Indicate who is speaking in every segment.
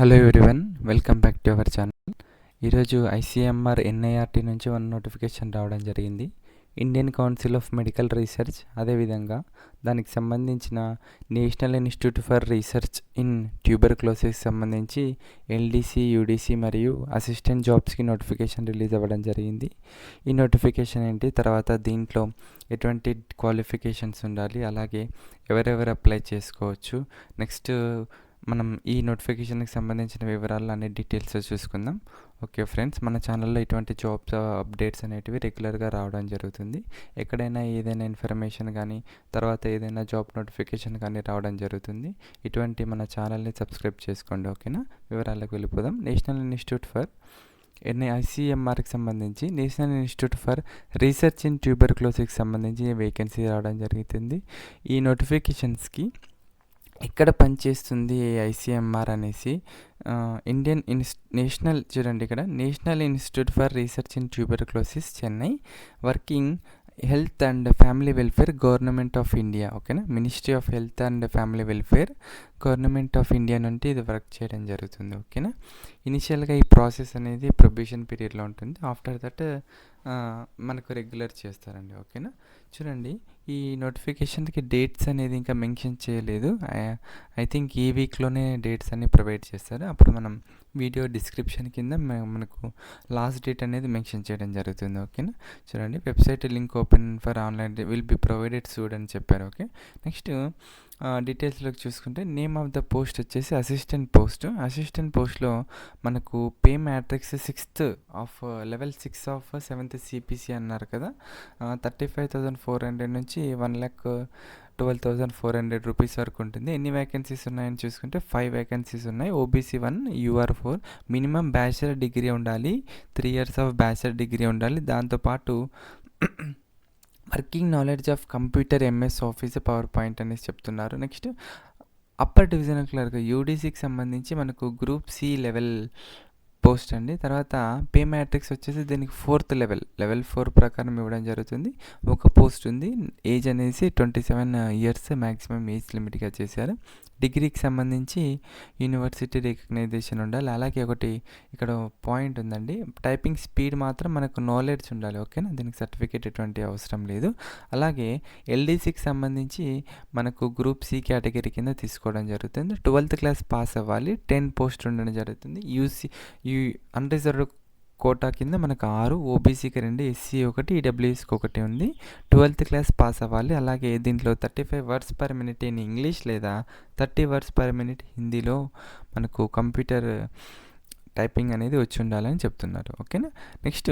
Speaker 1: Hello everyone welcome back to our channel ఈరోజు ICMR NIRT నుంచి one notification రావడం జరిగింది. Indian council of medical research అదేవిధంగా దానికి సంబంధించిన national institute for research in tuber tuberculosis సంబంధించి ఎల్డీసీ యూడీసీ మరియు అసిస్టెంట్ జాబ్స్కి నోటిఫికేషన్ రిలీజ్ అవ్వడం జరిగింది. ఈ నోటిఫికేషన్ ఏంటి? తర్వాత దీంట్లో ఎటువంటి క్వాలిఫికేషన్స్ ఉండాలి? అలాగే ఎవరెవరు అప్లై చేసుకోవచ్చు? నెక్స్ట్ మనం ఈ నోటిఫికేషన్కి సంబంధించిన వివరాలు అనే డీటెయిల్స్ చూసుకుందాం. ఓకే ఫ్రెండ్స్ మన ఛానల్లో ఇటువంటి జాబ్స్ అప్డేట్స్ uh, అనేటివి రెగ్యులర్గా రావడం జరుగుతుంది. ఎక్కడైనా ఏదైనా ఇన్ఫర్మేషన్ కానీ తర్వాత ఏదైనా జాబ్ నోటిఫికేషన్ కానీ రావడం జరుగుతుంది. ఇటువంటి మన ఛానల్ని సబ్స్క్రైబ్ చేసుకోండి ఓకేనా వివరాలకు వెళ్ళిపోదాం. నేషనల్ ఇన్స్టిట్యూట్ ఫర్ ఎన్ఐ ఐసీఎంఆర్కి సంబంధించి national institute for research in tuber ట్యూబర్క్లోసిస్కి సంబంధించి వేకెన్సీ రావడం జరుగుతుంది. ఈ నోటిఫికేషన్స్కి ఎక్కడ పనిచేస్తుంది ఐసీఎంఆర్ అనేసి ఇండియన్ ఇన్స్ నేషనల్ చూడండి ఇక్కడ national institute for research in tuberculosis Chennai working health and family welfare government of India ఓకేనా? Ministry of health and family welfare government of India నుండి ఇది వర్క్ చేయడం జరుగుతుంది ఓకేనా? ఇనిషియల్గా ఈ ప్రాసెస్ అనేది ప్రొబిషన్ పీరియడ్లో ఉంటుంది. ఆఫ్టర్ దట్ మనకు రెగ్యులర్ చేస్తారండి ఓకేనా? చూడండి ఈ నోటిఫికేషన్కి డేట్స్ అనేది ఇంకా మెన్షన్ చేయలేదు. ఐ థింక్ ఈ వీక్లోనే డేట్స్ అన్ని ప్రొవైడ్ చేస్తారు. అప్పుడు మనం వీడియో డిస్క్రిప్షన్ కింద మనకు లాస్ట్ డేట్ అనేది మెన్షన్ చేయడం జరుగుతుంది ఓకేనా? చూడండి website link open for online will be provided should అని చెప్పారు ఓకే? నెక్స్ట్ డీటెయిల్స్లోకి చూసుకుంటే నేమ్ ఆఫ్ ద పోస్ట్ వచ్చేసి అసిస్టెంట్ పోస్ట్ అసిస్టెంట్ పోస్ట్లో మనకు pay matrix sixth of level six of seventh CPC అన్నారు కదా. Thirty five thousand four hundred నుంచి one lakh twelve thousand four hundred rupees వరకు ఉంటుంది. ఎన్ని వేకెన్సీస్ ఉన్నాయని చూసుకుంటే ఫైవ్ వేకెన్సీస్ ఉన్నాయి. OBC one UR four minimum bachelor degree ఉండాలి. Three years of bachelor degree ఉండాలి. దాంతోపాటు working knowledge of computer MS office power point అనేసి చెప్తున్నారు. నెక్స్ట్ అప్పర్ డివిజనల్ క్లర్క్ యూడీసీకి సంబంధించి మనకు గ్రూప్ సి లెవెల్ పోస్ట్ అండి. తర్వాత పే మ్యాట్రిక్స్ వచ్చేసి దీనికి ఫోర్త్ లెవెల్ లెవెల్ ఫోర్ ప్రకారం ఇవ్వడం జరుగుతుంది. ఒక పోస్ట్ ఉంది. ఏజ్ అనేసి twenty seven years maximum age లిమిట్గా చేశారు. డిగ్రీకి సంబంధించి యూనివర్సిటీ రికగ్నైజేషన్ ఉండాలి. అలాగే ఒకటి ఇక్కడ పాయింట్ ఉందండి. టైపింగ్ స్పీడ్ మాత్రం మనకు నాలెడ్జ్ ఉండాలి ఓకేనా? దీనికి సర్టిఫికేట్ ఎటువంటి అవసరం లేదు. అలాగే ఎల్డీసీకి సంబంధించి మనకు గ్రూప్ సి కేటగిరీ కింద తీసుకోవడం జరుగుతుంది. ట్వెల్త్ క్లాస్ పాస్ అవ్వాలి. టెన్ పోస్ట్ ఉండడం జరుగుతుంది. యూసీ యూ అన్రిజర్వ్డ్ కోటా కింద మనకు ఆరు ఓబీసీకి రెండు ఎస్సీ ఒకటి ఈడబ్ల్యూఎస్కి ఒకటి ఉంది. ట్వెల్త్ క్లాస్ పాస్ అవ్వాలి. అలాగే దీంట్లో thirty five words per minute in English లేదా థర్టీ వర్డ్స్ పర్ మినిట్ హిందీలో మనకు కంప్యూటర్ టైపింగ్ అనేది వచ్చి ఉండాలని చెప్తున్నారు. ఓకేనా? నెక్స్ట్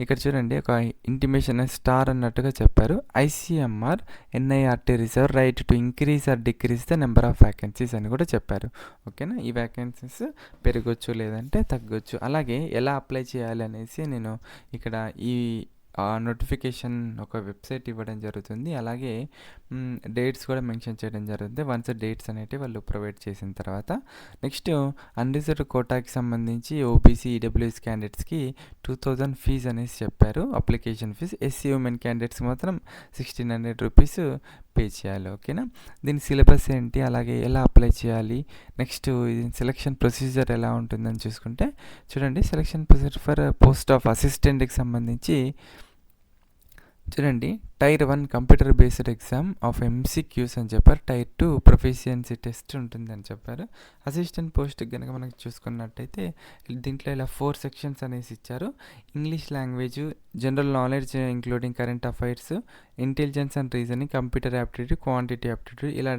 Speaker 1: ఇక్కడ చూడండి ఒక ఇంటిమేషన్ స్టార్ అన్నట్టుగా చెప్పారు. ICMR NIRT reserve right to increase or decrease the number of vacancies అని కూడా చెప్పారు. ఓకేనా? ఈ వ్యాకెన్సీస్ పెరగచ్చు లేదంటే తగ్గొచ్చు. అలాగే ఎలా అప్లై చేయాలి అనేసి నేను ఇక్కడ ఈ నోటిఫికేషన్ ఒక వెబ్సైట్ ఇవ్వడం జరుగుతుంది. అలాగే డేట్స్ కూడా మెన్షన్ చేయడం జరుగుతుంది. వన్స్ డేట్స్ అనేవి వాళ్ళు ప్రొవైడ్ చేసిన తర్వాత. నెక్స్ట్ అన్రిజర్వ్ కోటాకి సంబంధించి ఓబీసీ ఈడబ్ల్యూఎస్ క్యాండిడేట్స్కి టూ థౌజండ్ ఫీజ్ అనేసి చెప్పారు. Application fees SC women candidates మాత్రం సిక్స్టీన్ హండ్రెడ్ రూపీస్ పే చేయాలి ఓకేనా దీని సిలబస్ ఏంటి? అలాగే ఎలా అప్లై చేయాలి? నెక్స్ట్ సెలక్షన్ ప్రొసీజర్ ఎలా ఉంటుందని చూసుకుంటే చూడండి. Selection procedure for post of అసిస్టెంట్కి సంబంధించి చూడండి tier one computer based exam of MCQs అని చెప్పారు. టైర్ టూ ప్రొఫిషియన్సీ టెస్ట్ ఉంటుంది అని చెప్పారు. అసిస్టెంట్ పోస్ట్ కనుక మనకు చూసుకున్నట్టయితే దీంట్లో ఇలా ఫోర్ సెక్షన్స్ అనేసి ఇచ్చారు. English language general knowledge including current affairs intelligence and reasoning computer aptitude quantity aptitude ఇలా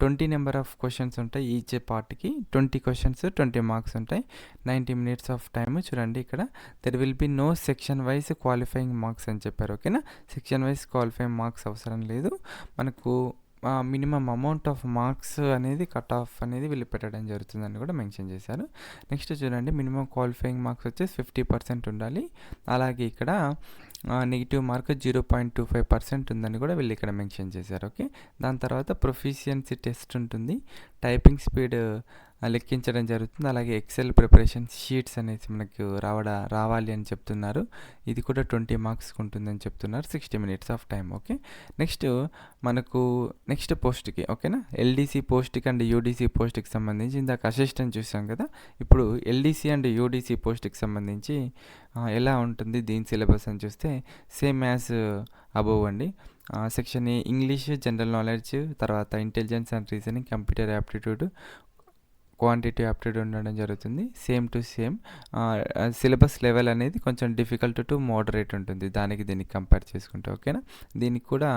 Speaker 1: ట్వంటీ నెంబర్ ఆఫ్ క్వశ్చన్స్ ఉంటాయి ఈచ్ పార్ట్కి. ట్వంటీ క్వశ్చన్స్ ట్వంటీ మార్క్స్ ఉంటాయి. Ninety minutes of time. చూడండి ఇక్కడ. There will be no section wise qualifying marks అని చెప్పారు. ఓకేనా? Section wise qualifying marks అవసరం లేదు. మనకు మినిమం అమౌంట్ ఆఫ్ మార్క్స్ అనేది కట్ ఆఫ్ అనేది వీళ్ళు పెట్టడం జరుగుతుందని కూడా మెన్షన్ చేశారు. నెక్స్ట్ చూడండి. మినిమం క్వాలిఫైయింగ్ మార్క్స్ వచ్చేసి ఫిఫ్టీ పర్సెంట్ ఉండాలి. అలాగే ఇక్కడ negative mark zero point two five percent ఉందని కూడా వీళ్ళు ఇక్కడ మెన్షన్ చేశారు ఓకే దాని తర్వాత ప్రొఫిషియన్సీ టెస్ట్ ఉంటుంది. టైపింగ్ స్పీడ్ లెక్కించడం జరుగుతుంది. అలాగే ఎక్సెల్ ప్రిపరేషన్ షీట్స్ అనేసి మనకు రావడ రావాలి అని చెప్తున్నారు. ఇది కూడా ట్వంటీ మార్క్స్కి ఉంటుందని చెప్తున్నారు. Sixty minutes of time okay? Next మనకు నెక్స్ట్ పోస్ట్కి ఓకేనా? ఎల్డీసీ పోస్ట్కి అండ్ యూడీసీ పోస్ట్కి సంబంధించి ఇందాక అసిస్టెంట్ చూసాం కదా? ఇప్పుడు ఎల్డీసీ అండ్ యూడీసీ పోస్ట్కి సంబంధించి ఎలా ఉంటుంది దీని సిలబస్ అని చూస్తే సేమ్ యాజ్ అబోవ్ అండి. Section A English general knowledge తర్వాత intelligence and reasoning computer aptitude quantity update ఉండడం జరుగుతుంది. Same to same syllabus level అనేది కొంచెం డిఫికల్ట్ టు మోడరేట్ ఉంటుంది. దానికి దీనికి కంపేర్ చేసుకుంటే ఓకేనా? దీనికి కూడా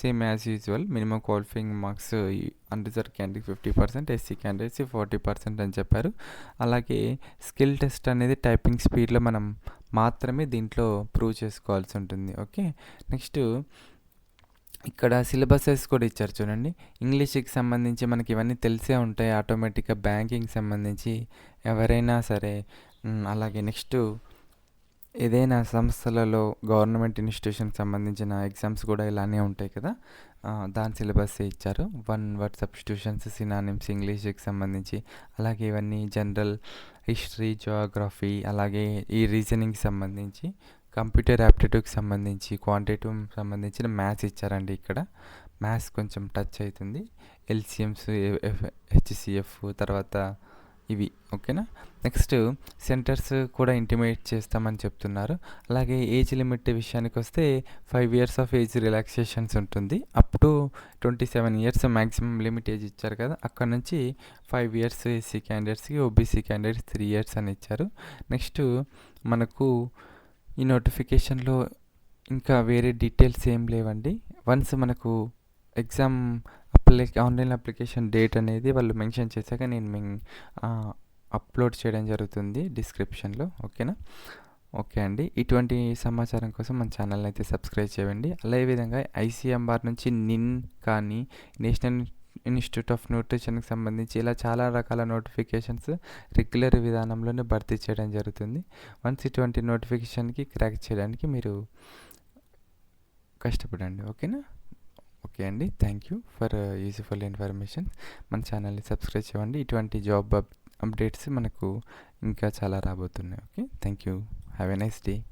Speaker 1: same as usual minimum qualifying marks unreserved candidate fifty percent SC candidates forty percent అని చెప్పారు. అలాగే స్కిల్ టెస్ట్ అనేది టైపింగ్ స్పీడ్లో మనం మాత్రమే దీంట్లో ప్రూవ్ చేసుకోవాల్సి ఉంటుంది. ఓకే? నెక్స్ట్ ఇక్కడ సిలబసెస్ కూడా ఇచ్చారు చూడండి. ఇంగ్లీష్కి సంబంధించి మనకి ఇవన్నీ తెలిసే ఉంటాయి. ఆటోమేటిక్గా బ్యాంకింగ్ సంబంధించి ఎవరైనా సరే అలాగే నెక్స్ట్ ఏదైనా సంస్థలలో గవర్నమెంట్ ఇన్స్టిట్యూషన్కి సంబంధించిన ఎగ్జామ్స్ కూడా ఇలానే ఉంటాయి కదా. దాని సిలబస్ ఇచ్చారు. వన్ వర్డ్ సబ్స్టిట్యూషన్స్ సినానిమ్స్ ఇంగ్లీష్కి సంబంధించి అలాగే ఇవన్నీ జనరల్ హిస్టరీ జోగ్రఫీ అలాగే ఈ రీజనింగ్కి సంబంధించి కంప్యూటర్ యాప్టిట్యూడ్కి సంబంధించి క్వాంటిటివ్ సంబంధించిన మ్యాథ్స్ ఇచ్చారండి ఇక్కడ. మ్యాథ్స్ కొంచెం టచ్ అవుతుంది ఎల్సిఎమ్స్ హెచ్సిఎఫ్ తర్వాత ఇవి ఓకేనా? నెక్స్ట్ సెంటర్స్ కూడా ఇంటిమేట్ చేస్తామని చెప్తున్నారు. అలాగే ఏజ్ లిమిట్ విషయానికి వస్తే five years of age relaxations ఉంటుంది. Up to twenty seven years maximum limit age ఇచ్చారు కదా? అక్కడ నుంచి ఫైవ్ ఇయర్స్ ఎస్సీ క్యాండిడేట్స్కి ఓబీసీ క్యాండిడేట్స్ త్రీ ఇయర్స్ అని ఇచ్చారు. నెక్స్ట్ మనకు ఈ నోటిఫికేషన్లో ఇంకా వేరే డీటెయిల్స్ ఏం లేవండి. వన్స్ మనకు exam apply online application date అనేది వాళ్ళు మెన్షన్ చేశాక నేను మీ అప్లోడ్ చేయడం జరుగుతుంది డిస్క్రిప్షన్లో ఓకేనా? ఓకే అండి. ఇటువంటి సమాచారం కోసం మన ఛానల్ అయితే సబ్స్క్రైబ్ చేయండి. అదేవిధంగా ఐసీఎంఆర్ నుంచి నిన్ కానీ నేషనల్ ఇన్స్టిట్యూట్ ఆఫ్ న్యూట్రిషన్కి సంబంధించి ఇలా చాలా రకాల నోటిఫికేషన్స్ రెగ్యులర్ విధానంలోనే భర్తీ చేయడం జరుగుతుంది. వన్స్ ఇటువంటి నోటిఫికేషన్కి క్రాక్ చేయడానికి మీరు కష్టపడండి ఓకేనా? ఓకే అండి. Thank you for useful information. మన ఛానల్ని సబ్స్క్రైబ్ చేయండి. ఇటువంటి జాబ్ అప్డేట్స్ మనకు ఇంకా చాలా రాబోతున్నాయి okay? Thank you. Have a nice day.